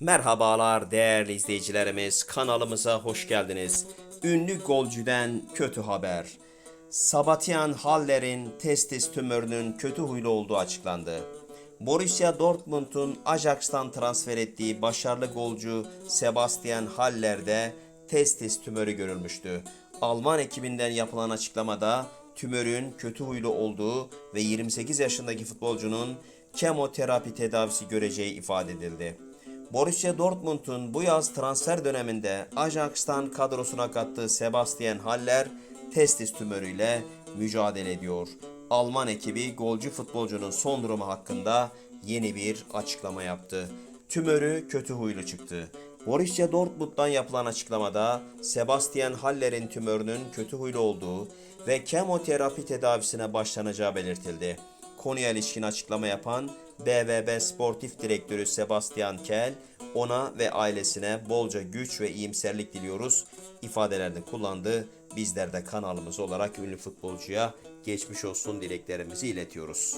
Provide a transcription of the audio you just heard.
Merhabalar değerli izleyicilerimiz kanalımıza hoş geldiniz. Ünlü golcüden kötü haber. Sabatian Haller'in testis tümörünün kötü huylu olduğu açıklandı. Borussia Dortmund'un Ajax'tan transfer ettiği başarılı golcü Sebastian Haller'de testis tümörü görülmüştü. Alman ekibinden yapılan açıklamada tümörün kötü huylu olduğu ve 28 yaşındaki futbolcunun kemoterapi tedavisi göreceği ifade edildi. Borussia Dortmund'un bu yaz transfer döneminde Ajax'tan kadrosuna kattığı Sebastian Haller testis tümörüyle mücadele ediyor. Alman ekibi golcü futbolcunun son durumu hakkında yeni bir açıklama yaptı. Tümörü kötü huylu çıktı. Borussia Dortmund'dan yapılan açıklamada Sebastian Haller'in tümörünün kötü huylu olduğu ve kemoterapi tedavisine başlanacağı belirtildi. Konuya ilişkin açıklama yapan BVB Sportif Direktörü Sebastian Kel ona ve ailesine bolca güç ve iyimserlik diliyoruz ifadelerini kullandı. Bizler de kanalımız olarak ünlü futbolcuya geçmiş olsun dileklerimizi iletiyoruz.